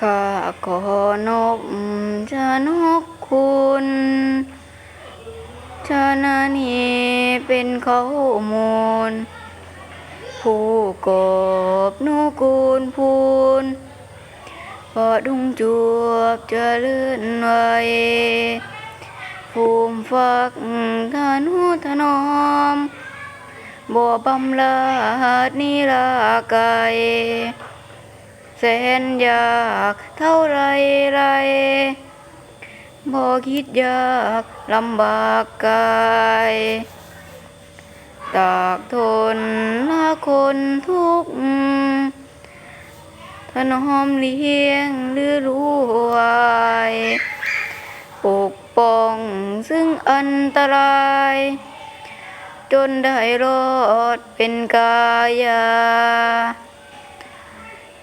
ข้าขอนบชนกคุณชนะนี้เป็นข้อมูล ผู้กบนุกูลพูนพอดุงจวบจะเลื่อนไวภูมิฟักทานุถนอมบ่บำลาดนิลากาย แสนยากเท่าไรไรบ่คิดยากลำบากกายตากทนละคนทุกข์ถนอมเลี้ยงหรือรู้วายปกป้องซึ่งอันตราย จนได้รอดเป็นกายา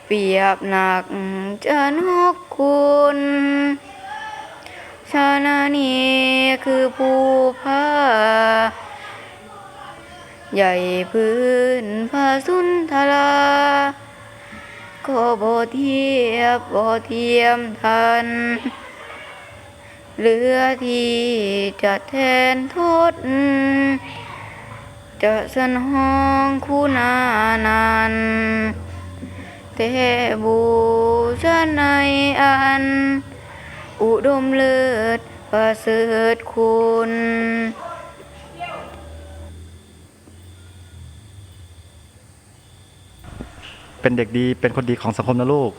เปรียบหนักจะนกคุณชานานีคือผู้พาใหญ่พื้นพาสุนทราก็บ่เทียบบ่เทียมทันเหลือที่จะแทนทดจะสนห้องคุณานัน เทบูชาในอัน อุดมเลิศประเสริฐคุณเป็นเด็กดีเป็นคนดีของสังคมนะลูก